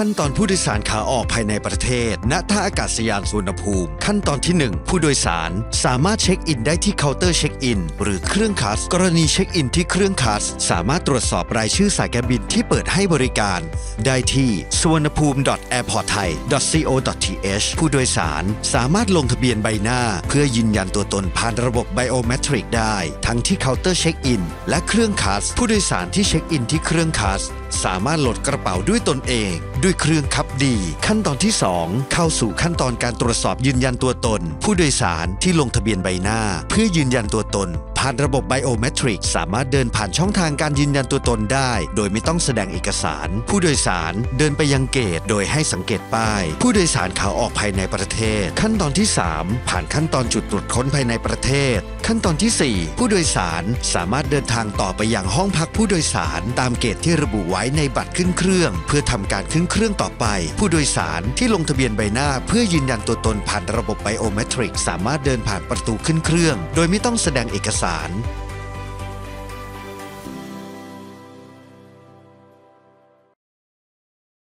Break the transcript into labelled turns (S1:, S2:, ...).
S1: ขั้นตอนผู้โดยสารขาออกภายในประเทศ ณ ท่าอากาศยานสุวรรณภูมิ ขั้นตอนที่ 1 ผู้โดยสารสามารถเช็คอินได้ที่เคาน์เตอร์เช็คอิน หรือเครื่องคัส กรณีเช็คอินที่เครื่องคัส สามารถตรวจสอบรายชื่อสายการบินที่เปิดให้บริการ ได้ที่สวนภูมิ airportthai.co.th ผู้โดยสารสามารถลงทะเบียนใบหน้า เพื่อยืนยันตัวตนผ่านระบบไบโอเมตริกได้ ทั้งที่เคาน์เตอร์เช็คอินและเครื่องคัส ผู้โดยสารที่เช็คอินที่เครื่องคัส สามารถโหลดกระเป๋าด้วยตนเองด้วยเครื่องคับดี ขั้นตอนที่ 2 เข้าสู่ขั้นตอนการตรวจสอบยืนยันตัวตน ผู้โดยสารที่ลงทะเบียนใบหน้า เพื่อยืนยันตัวตน ผ่านระบบไบโอเมตริกสามารถเดินผ่านช่องทางการยืนยันตัวตนได้ โดยไม่ต้องแสดงเอกสาร ผู้โดยสารเดินไปยังเกต โดยให้สังเกตป้าย ผู้โดยสารขาออกภายในประเทศ ขั้นตอนที่ 3 ผ่านขั้นตอนจุดตรวจค้นภายในประเทศ ขั้นตอนที่ 4 ผู้โดยสารสามารถเดินทางต่อไปยังห้องพักผู้โดยสารตามเกตที่ระบุไว้ในบัตรขึ้นเครื่อง เพื่อทำการขึ้นเครื่องต่อไป ผู้โดยสารที่ลงทะเบียนใบหน้า เพื่อยืนยันตัวตนผ่านระบบไบโอเมตริกสามารถเดินผ่านประตูขึ้นเครื่อง โดยไม่ต้องแสดงเอกสาราน